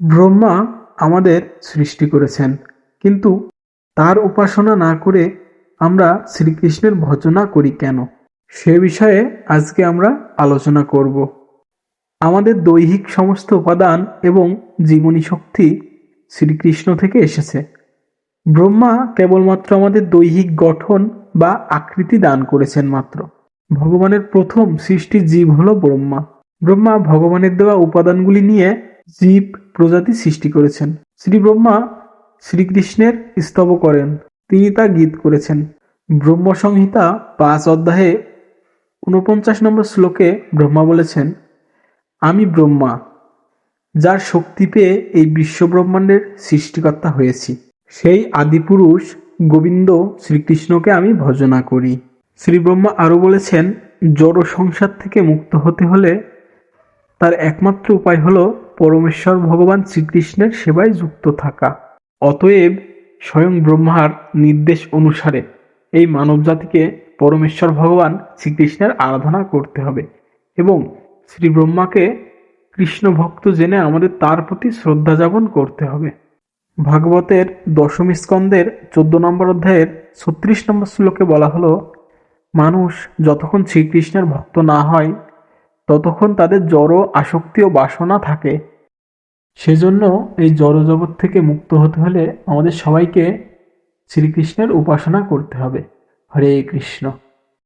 ব্রহ্মা আমাদের সৃষ্টি করেছেন, কিন্তু তার উপাসনা না করে আমরা শ্রীকৃষ্ণের ভজনা করি কেন? সে বিষয়ে আজকে আমরা আলোচনা করব। আমাদের দৈহিক সমস্ত উপাদান এবং জীবনী শক্তি শ্রীকৃষ্ণ থেকে এসেছে। ব্রহ্মা কেবলমাত্র আমাদের দৈহিক গঠন বা আকৃতি দান করেছেন মাত্র। ভগবানের প্রথম সৃষ্টি জীব হলো ব্রহ্মা। ব্রহ্মা ভগবানের দেওয়া উপাদানগুলি নিয়ে জীব প্রজাতি সৃষ্টি করেছেন। শ্রী ব্রহ্মা শ্রীকৃষ্ণের স্তব করেন। তিনি তা গীত করেছেন। ব্রহ্মসংহিতা পাঁচ অধ্যায়ে ঊনপঞ্চাশ নম্বর শ্লোকে ব্রহ্মা বলেছেন, আমি ব্রহ্মা, যার শক্তি পেয়ে এই বিশ্বব্রহ্মাণ্ডের সৃষ্টিকর্তা হয়েছি। সেই আদিপুরুষ গোবিন্দ শ্রীকৃষ্ণকে আমি ভজনা করি। শ্রী ব্রহ্মা আরও বলেছেন জড় সংসার থেকে মুক্ত হতে হলে তার একমাত্র উপায় হলো পরমেশ্বর ভগবান শ্রীকৃষ্ণের সেবায় যুক্ত থাকা। অতএব স্বয়ং ব্রহ্মার নির্দেশ অনুসারে এই মানবজাতিকে পরমেশ্বর ভগবান শ্রীকৃষ্ণের আরাধনা করতে হবে এবং শ্রী ব্রহ্মাকে কৃষ্ণ ভক্ত জেনে আমাদের তার প্রতি শ্রদ্ধা যাপন করতে হবে। ভাগবতের দশম স্কন্দের চোদ্দ নম্বর অধ্যায়ের ছত্রিশ নম্বর শ্লোকে বলা হলো, মানুষ যতক্ষণ শ্রীকৃষ্ণের ভক্ত না হয় ততক্ষণ তাদের জড় আসক্তি ও বাসনা থাকে। সেজন্য এই জড় জগৎ থেকে মুক্ত হতে হলে আমাদের সবাইকে শ্রীকৃষ্ণের উপাসনা করতে হবে। হরে কৃষ্ণ।